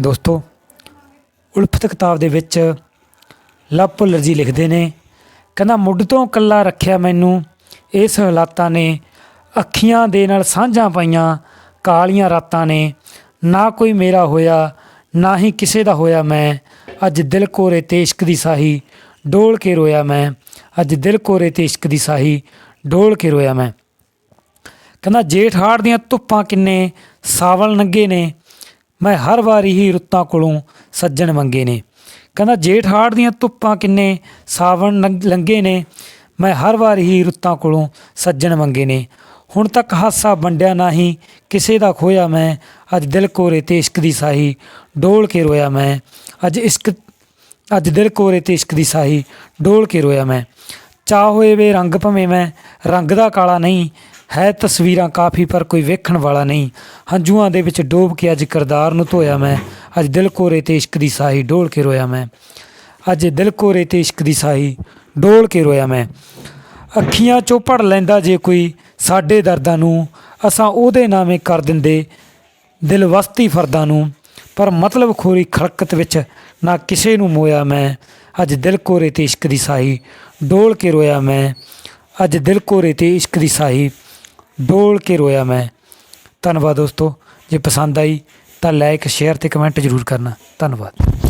ਦੋਸਤੋ, ਉਲਫਤ ਕਿਤਾਬ ਦੇ ਵਿੱਚ ਲਵ ਭੁੱਲਰ ਜੀ ਲਿਖਦੇ ਨੇ, ਕਹਿੰਦਾ, ਮੁੱਢ ਤੋਂ ਕੱਲਾ ਰੱਖਿਆ ਮੈਨੂੰ, ਇਸ ਹਾਲਾਤਾਂ ਨੇ, ਅੱਖੀਆਂ ਦੇ ਨਾਲ ਸਾਂਝਾਂ ਪਾਈਆਂ, ਕਾਲੀਆਂ ਰਾਤਾਂ ਨੇ, ਨਾ ਕੋਈ ਮੇਰਾ ਹੋਇਆ, ਨਾ ਹੀ ਕਿਸੇ ਦਾ ਹੋਇਆ ਮੈਂ, ਅੱਜ ਦਿਲ ਕੋਰੇ ਤੇ ਇਸ਼ਕ ਦੀ ਸਾਹੀ ਡੋਲ ਕੇ ਰੋਇਆ ਮੈਂ, ਅੱਜ ਦਿਲ ਕੋਰੇ ਤੇ ਇਸ਼ਕ ਦੀ ਸਾਹੀ ਡੋਲ ਕੇ ਰੋਇਆ ਮੈਂ। ਕਹਿੰਦਾ, ਜੇਠ ਹਾੜ ਦੀਆਂ ਧੁੱਪਾਂ ਕਿੰਨੇ ਸਾਵਲ ਨੰਗੇ ਨੇ ਮੈਂ ਹਰ ਵਾਰੀ ਹੀ ਰੁੱਤਾਂ ਕੋਲੋਂ ਸੱਜਣ ਮੰਗੇ ਨੇ। ਕਹਿੰਦਾ, ਜੇਠ ਹਾੜ ਦੀਆਂ ਧੁੱਪਾਂ ਕਿੰਨੇ ਸਾਵਣ ਨੰਗ- ਲੰਘੇ ਨੇ। ਮੈਂ ਹਰ ਵਾਰੀ ਹੀ ਰੁੱਤਾਂ ਕੋਲੋਂ ਸੱਜਣ ਮੰਗੇ ਨੇ। ਹੁਣ ਤੱਕ ਹਾਸਾ ਵੰਡਿਆ ਨਹੀਂ ਕਿਸੇ ਦਾ ਖੋਇਆ ਮੈਂ। ਅੱਜ ਦਿਲ ਕੋਰੇ ਤੇ ਇਸ਼ਕ ਦੀ ਸਾਹੀ ਡੋਲ ਕੇ ਰੋਇਆ ਮੈਂ। ਅੱਜ ਇਸ਼ਕ, ਅੱਜ ਦਿਲ ਕੋਰੇ ਤੇ ਇਸ਼ਕ ਦੀ ਸਾਹੀ ਡੋਲ ਕੇ ਰੋਇਆ ਮੈਂ। ਚਾਹ ਹੋਏ ਵੇ ਰੰਗ ਭਵੇਂ ਮੈਂ। ਰੰਗ ਦਾ ਕਾਲਾ ਨਹੀਂ। ਹੈ ਤਸਵੀਰਾਂ ਕਾਫੀ, ਪਰ ਕੋਈ ਵੇਖਣ ਵਾਲਾ ਨਹੀਂ। ਹੰਝੂਆਂ ਦੇ ਵਿੱਚ ਡੋਬ ਕੇ ਅੱਜ ਕਿਰਦਾਰ ਨੂੰ ਧੋਇਆ ਮੈਂ। ਅੱਜ ਦਿਲ ਕੋਰੇ ਤੇ ਇਸ਼ਕ ਦੀ ਸਾਹੀ ਡੋਲ ਕੇ ਰੋਇਆ ਮੈਂ। ਅੱਜ ਦਿਲ ਕੋਰੇ ਤੇ ਇਸ਼ਕ ਦੀ ਸਾਹੀ ਡੋਲ ਕੇ ਰੋਇਆ ਮੈਂ। ਅੱਖੀਆਂ ਚੋਂ ਪੜ ਲੈਂਦਾ ਜੇ ਕੋਈ ਸਾਡੇ ਦਰਦਾਂ ਨੂੰ। ਅਸਾਂ ਉਹਦੇ ਨਾਮੇ ਕਰ ਦਿੰਦੇ ਦਿਲ ਵਸਤੀ ਫਰਦਾਂ ਨੂੰ। ਪਰ ਮਤਲਬ ਖੋਰੀ ਖਲਕਤ ਵਿੱਚ ਨਾ ਕਿਸੇ ਨੂੰ ਮੋਇਆ ਮੈਂ। ਅੱਜ ਦਿਲ ਕੋਰੇ ਤੇ ਇਸ਼ਕ ਦੀ ਸਾਹੀ ਡੋਲ ਕੇ ਰੋਇਆ ਮੈਂ। ਅੱਜ ਦਿਲ ਕੋਰੇ ਤੇ ਇਸ਼ਕ ਦੀ ਸਾਹੀ ਡੋਲ ਕੇ ਰੋਇਆ ਮੈਂ। ਧੰਨਵਾਦ ਦੋਸਤੋ, ਜੇ ਪਸੰਦ ਆਈ ਤਾਂ ਲਾਈਕ ਸ਼ੇਅਰ ਤੇ ਕਮੈਂਟ ਜ਼ਰੂਰ ਕਰਨਾ। ਧੰਨਵਾਦ।